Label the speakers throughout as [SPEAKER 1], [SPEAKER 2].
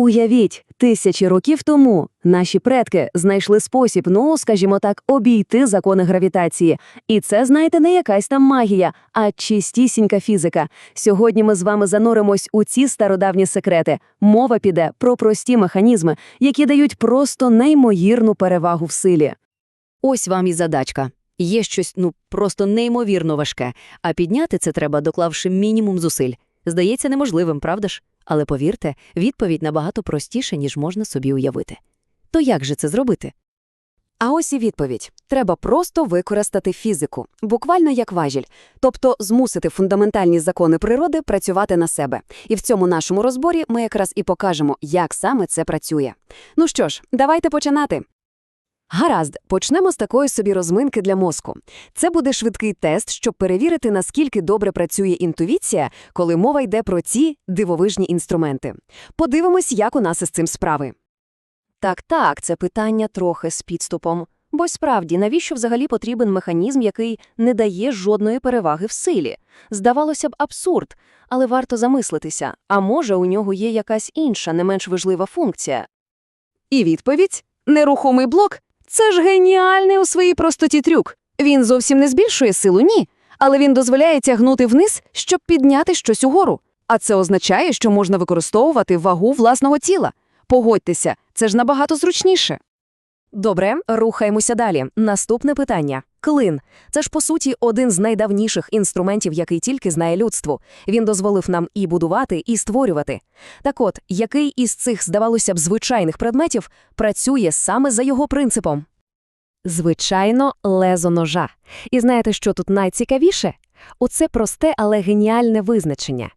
[SPEAKER 1] Уявіть, тисячі років тому наші предки знайшли спосіб, ну, скажімо так, обійти закони гравітації. І це, знаєте, не якась там магія, а чистісінька фізика. Сьогодні ми з вами зануримось у ці стародавні секрети. Мова піде про прості механізми, які дають просто неймовірну перевагу в силі. Ось вам і задачка. Є щось, ну, просто неймовірно важке, а підняти це треба, доклавши мінімум зусиль. Здається неможливим, правда ж? Але повірте, відповідь набагато простіша, ніж можна собі уявити. То як же це зробити?
[SPEAKER 2] А ось і відповідь. Треба просто використати фізику, буквально як важіль, тобто змусити фундаментальні закони природи працювати на себе. І в цьому нашому розборі ми якраз і покажемо, як саме це працює. Ну що ж, давайте починати. Гаразд, почнемо з такої собі розминки для мозку. Це буде швидкий тест, щоб перевірити, наскільки добре працює інтуїція, коли мова йде про ці дивовижні інструменти. Подивимось, як у нас із цим справи.
[SPEAKER 1] Так, так, це питання трохи з підступом. Бо справді, навіщо взагалі потрібен механізм, який не дає жодної переваги в силі? Здавалося б, абсурд, але варто замислитися, а може, у нього є якась інша, не менш важлива функція.
[SPEAKER 2] І відповідь – нерухомий блок – це ж геніальний у своїй простоті трюк. Він зовсім не збільшує силу, ні. Але він дозволяє тягнути вниз, щоб підняти щось угору. А це означає, що можна використовувати вагу власного тіла. Погодьтеся, це ж набагато зручніше.
[SPEAKER 1] Добре, рухаємося далі. Наступне питання. Клин. Це ж, по суті, один з найдавніших інструментів, який тільки знає людство. Він дозволив нам і будувати, і створювати. Так от, який із цих, здавалося б, звичайних предметів працює саме за його принципом? Звичайно, лезо ножа. І знаєте, що тут найцікавіше? Оце просте, але геніальне визначення.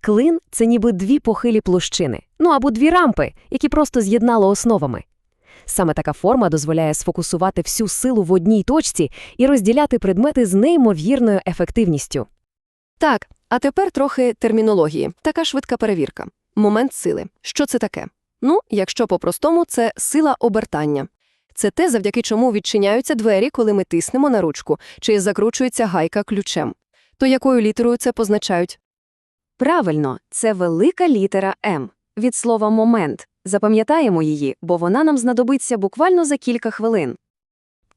[SPEAKER 1] Клин – це ніби дві похилі площини, ну або дві рампи, які просто з'єднало основами. Саме така форма дозволяє сфокусувати всю силу в одній точці і розділяти предмети з неймовірною ефективністю.
[SPEAKER 2] Так, а тепер трохи термінології. Така швидка перевірка. Момент сили. Що це таке? Ну, якщо по-простому, це сила обертання. Це те, завдяки чому відчиняються двері, коли ми тиснемо на ручку, чи закручується гайка ключем. То якою літерою це позначають? Правильно, це велика літера М. Від слова «момент». Запам'ятаємо її, бо вона нам знадобиться буквально за кілька хвилин.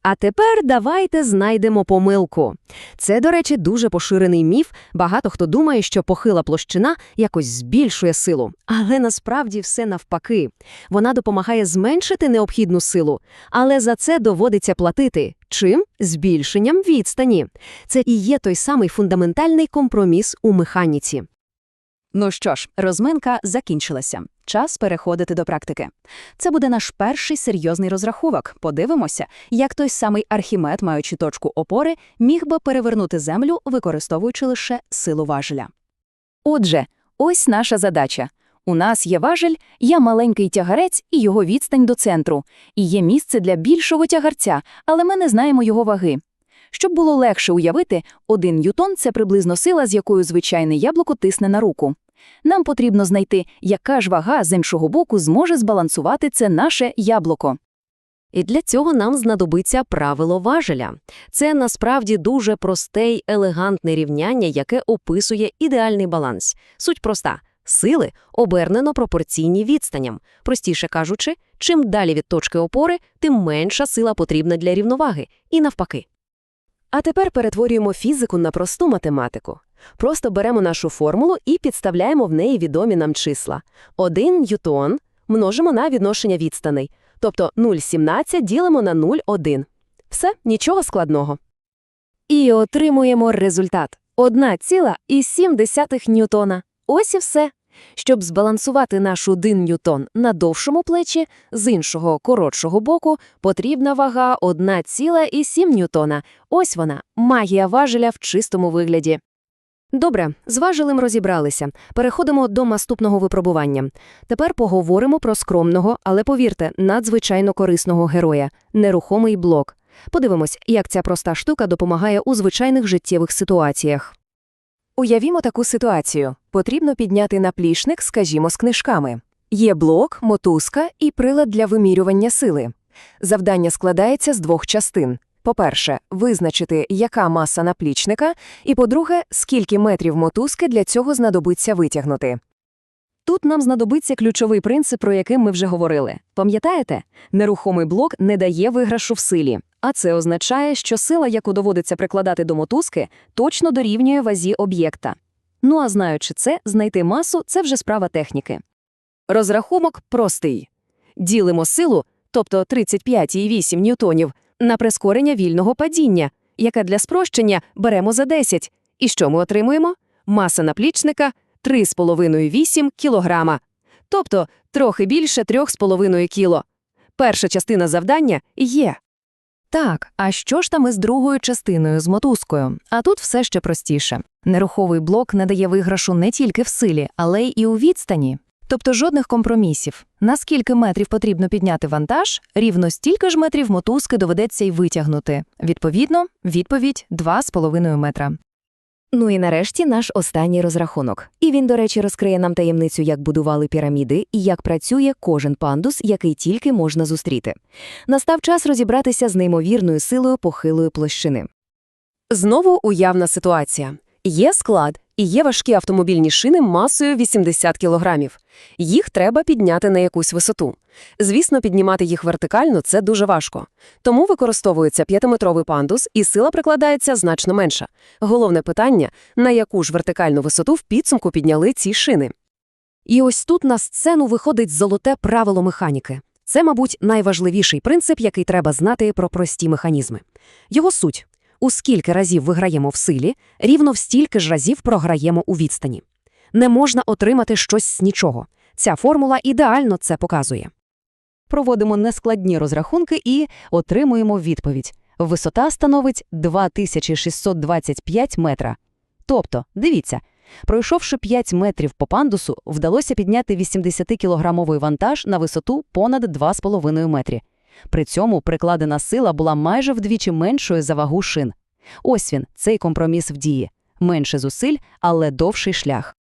[SPEAKER 1] А тепер давайте знайдемо помилку. Це, до речі, дуже поширений міф. Багато хто думає, що похила площина якось збільшує силу. Але насправді все навпаки. Вона допомагає зменшити необхідну силу, але за це доводиться платити. Чим? Збільшенням відстані. Це і є той самий фундаментальний компроміс у механіці.
[SPEAKER 3] Ну що ж, розминка закінчилася. Час переходити до практики. Це буде наш перший серйозний розрахунок. Подивимося, як той самий Архімед, маючи точку опори, міг би перевернути землю, використовуючи лише силу важеля. Отже, ось наша задача. У нас є важель, є маленький тягарець і його відстань до центру, і є місце для більшого тягарця, але ми не знаємо його ваги. Щоб було легше уявити, один ньютон – це приблизно сила, з якою звичайне яблуко тисне на руку. Нам потрібно знайти, яка ж вага з іншого боку зможе збалансувати це наше яблуко.
[SPEAKER 1] І для цього нам знадобиться правило важеля. Це насправді дуже просте й елегантне рівняння, яке описує ідеальний баланс. Суть проста. Сили обернено пропорційні відстаням. Простіше кажучи, чим далі від точки опори, тим менша сила потрібна для рівноваги. І навпаки. А тепер перетворюємо фізику на просту математику. Просто беремо нашу формулу і підставляємо в неї відомі нам числа. 1 ньютон множимо на відношення відстаней, тобто 0,17 ділимо на 0,1. Все, нічого складного. І отримуємо результат – 1,7 ньютона. Ось і все. Щоб збалансувати наш 1 ньютон на довшому плечі, з іншого коротшого боку, потрібна вага 1,7 ньютона. Ось вона, магія важеля в чистому вигляді. Добре, з важелем розібралися. Переходимо до наступного випробування. Тепер поговоримо про скромного, але, повірте, надзвичайно корисного героя – нерухомий блок. Подивимось, як ця проста штука допомагає у звичайних життєвих ситуаціях.
[SPEAKER 2] Уявімо таку ситуацію. Потрібно підняти наплічник, скажімо, з книжками. Є блок, мотузка і прилад для вимірювання сили. Завдання складається з двох частин. По-перше, визначити, яка маса наплічника, і по-друге, скільки метрів мотузки для цього знадобиться витягнути. Тут нам знадобиться ключовий принцип, про який ми вже говорили. Пам'ятаєте? Нерухомий блок не дає виграшу в силі, а це означає, що сила, яку доводиться прикладати до мотузки, точно дорівнює вазі об'єкта. Ну а знаючи це, знайти масу – це вже справа техніки. Розрахунок простий. Ділимо силу, тобто 35,8 ньютонів, на прискорення вільного падіння, яке для спрощення беремо за 10. І що ми отримуємо? Маса наплічника 3,5-8 кілограма. Тобто трохи більше 3,5 кіло. Перша частина завдання є.
[SPEAKER 1] Так, а що ж там із другою частиною, з мотузкою? А тут все ще простіше. Неруховий блок не дає виграшу не тільки в силі, але й у відстані. Тобто жодних компромісів. На скільки метрів потрібно підняти вантаж, рівно стільки ж метрів мотузки доведеться й витягнути. Відповідно, відповідь 2,5 метра.
[SPEAKER 2] Ну і нарешті наш останній розрахунок. І він, до речі, розкриє нам таємницю, як будували піраміди і як працює кожен пандус, який тільки можна зустріти. Настав час розібратися з неймовірною силою похилої площини. Знову уявна ситуація. Є склад і є важкі автомобільні шини масою 80 кілограмів. Їх треба підняти на якусь висоту. Звісно, піднімати їх вертикально – це дуже важко. Тому використовується п'ятиметровий пандус, і сила прикладається значно менша. Головне питання – на яку ж вертикальну висоту в підсумку підняли ці шини? І ось тут на сцену виходить золоте правило механіки. Це, мабуть, найважливіший принцип, який треба знати про прості механізми. Його суть – у скільки разів виграємо в силі, рівно в стільки ж разів програємо у відстані. Не можна отримати щось з нічого. Ця формула ідеально це показує.
[SPEAKER 3] Проводимо нескладні розрахунки і отримуємо відповідь. Висота становить 2625 метра. Тобто, дивіться, пройшовши 5 метрів по пандусу, вдалося підняти 80-кілограмовий вантаж на висоту понад 2,5 метрі. При цьому прикладена сила була майже вдвічі меншою за вагу шин. Ось він, цей компроміс в дії. Менше зусиль, але довший шлях.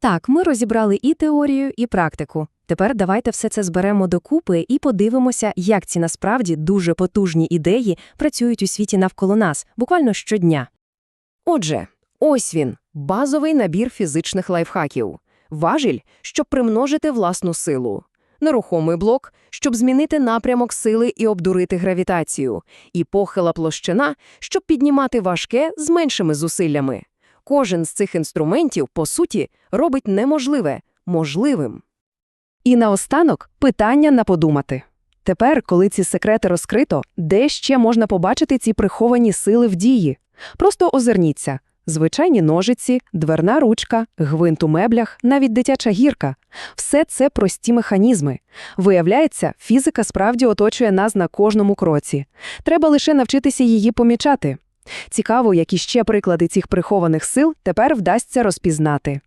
[SPEAKER 1] Так, ми розібрали і теорію, і практику. Тепер давайте все це зберемо докупи і подивимося, як ці насправді дуже потужні ідеї працюють у світі навколо нас, буквально щодня. Отже, ось він – базовий набір фізичних лайфхаків. Важіль, щоб примножити власну силу. Нерухомий блок, щоб змінити напрямок сили і обдурити гравітацію. І похила площина, щоб піднімати важке з меншими зусиллями. Кожен з цих інструментів, по суті, робить неможливе можливим. І наостанок питання на подумати. Тепер, коли ці секрети розкрито, де ще можна побачити ці приховані сили в дії? Просто озирніться. Звичайні ножиці, дверна ручка, гвинт у меблях, навіть дитяча гірка. Все це прості механізми. Виявляється, фізика справді оточує нас на кожному кроці. Треба лише навчитися її помічати. Цікаво, які ще приклади цих прихованих сил тепер вдасться розпізнати.